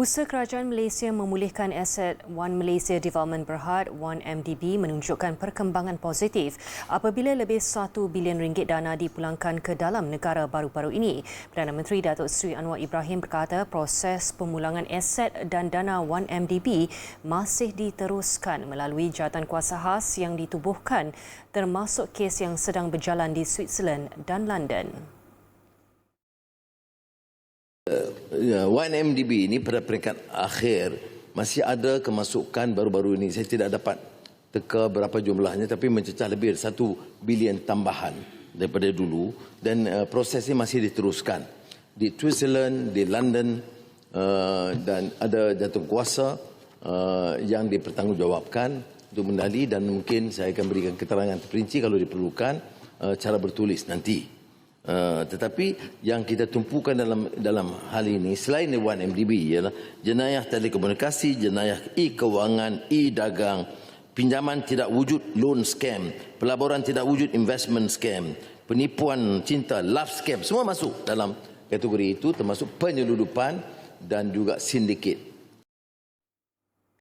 Usaha Kerajaan Malaysia memulihkan aset One Malaysia Development Berhad, One MDB menunjukkan perkembangan positif apabila lebih 1 bilion ringgit dana dipulangkan ke dalam negara baru-baru ini. Perdana Menteri Datuk Seri Anwar Ibrahim berkata proses pemulangan aset dan dana One MDB masih diteruskan melalui jawatan kuasa khas yang ditubuhkan termasuk kes yang sedang berjalan di Switzerland dan London. Ya, 1MDB ini pada peringkat akhir masih ada kemasukan baru-baru ini. Saya tidak dapat teka berapa jumlahnya tapi mencecah lebih dari 1 bilion tambahan daripada dulu dan uh, proses ini masih diteruskan. Di Switzerland, di London uh, dan ada jatuh kuasa uh, yang dipertanggungjawabkan untuk mendali dan mungkin saya akan berikan keterangan terperinci kalau diperlukan uh, cara bertulis nanti. Uh, tetapi yang kita tumpukan dalam dalam hal ini selain One MDB ialah jenayah telekomunikasi, jenayah e-kewangan, e-dagang, pinjaman tidak wujud loan scam, pelaburan tidak wujud investment scam, penipuan cinta, love scam, semua masuk dalam kategori itu termasuk penyeludupan dan juga sindiket.